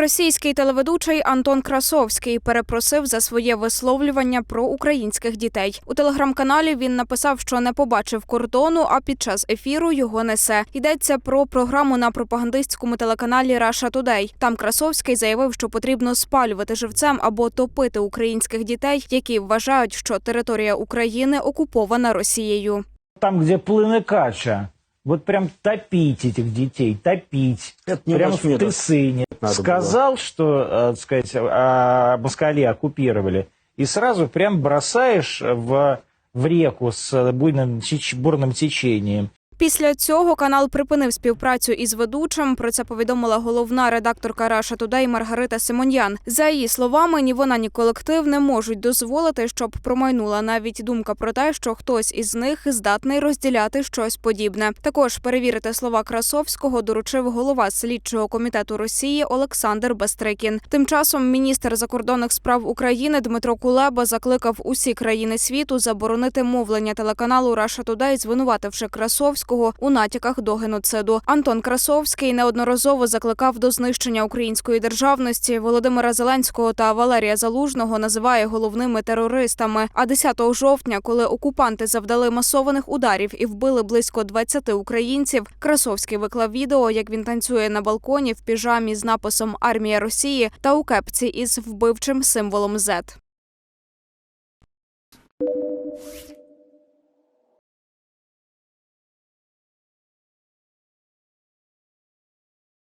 Російський телеведучий Антон Красовський перепросив за своє висловлювання про українських дітей. У телеграм-каналі він написав, що не побачив кордону, а під час ефіру його несе. Йдеться про програму на пропагандистському телеканалі Russia Today. Там Красовський заявив, що потрібно спалювати живцем або топити українських дітей, які вважають, що територія України окупована Росією. Там, где плыны кача, вот прям топить этих детей, топить. Это не Прямо в метод. Тысыне. Сказал, что, э, так сказать, а, москали оккупировали, и сразу прям бросаешь в, в реку с буйным, бурным течением. Після цього канал припинив співпрацю із ведучим. Про це повідомила головна редакторка Раша Тудей Маргарита Симоньян. За її словами, ні вона, ні колектив не можуть дозволити, щоб промайнула навіть думка про те, що хтось із них здатний розділяти щось подібне. Також перевірити слова Красовського доручив голова слідчого комітету Росії Олександр Бастрикін. Тим часом міністр закордонних справ України Дмитро Кулеба закликав усі країни світу заборонити мовлення телеканалу Раша Тудей, звинувативши Красовського Зеленського у натяках до геноциду. Антон Красовський неодноразово закликав до знищення української державності. Володимира Зеленського та Валерія Залужного називає головними терористами. А 10 жовтня, коли окупанти завдали масованих ударів і вбили близько 20 українців, Красовський виклав відео, як він танцює на балконі в піжамі з написом Армія Росії та у кепці із вбивчим символом Z.